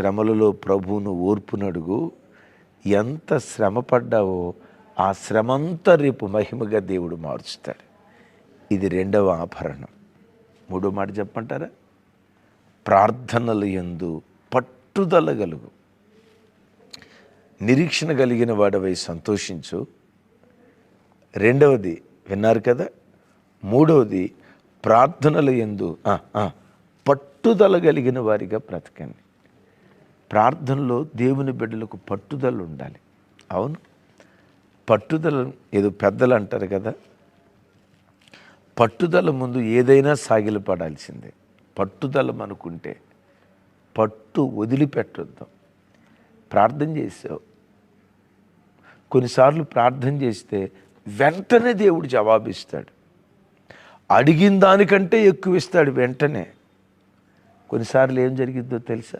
శ్రమలలో ప్రభువును ఓర్పునడుగు. ఎంత శ్రమ పడ్డావో ఆ శ్రమంతా రేపు మహిమగా దేవుడు మార్చుతాడు. ఇది రెండవ ఆభరణం. మూడో మాట చెప్పంటారా ప్రార్థనలు ఎందు పట్టుదల గలుగు. నిరీక్షణ కలిగిన వాడవై సంతోషించు. రెండవది విన్నారు కదా? మూడవది ప్రార్థనలు ఎందు పట్టుదల కలిగిన వారిగా బ్రతకండి. ప్రార్థనలో దేవుని బిడ్డలకు పట్టుదల ఉండాలి. అవును. పట్టుదల ఏదో పెద్దలు అంటారు కదా. పట్టుదల ముందు ఏదైనా సాగిలపడాల్సిందే పట్టుదల అనుకుంటే పట్టు వదిలిపెట్టొద్దాం. ప్రార్థన చేసావు. కొన్నిసార్లు ప్రార్థన చేస్తే వెంటనే దేవుడు జవాబిస్తాడు. అడిగిన దానికంటే ఎక్కువ ఇస్తాడు వెంటనే. కొన్నిసార్లు ఏం జరిగిద్దో తెలుసా?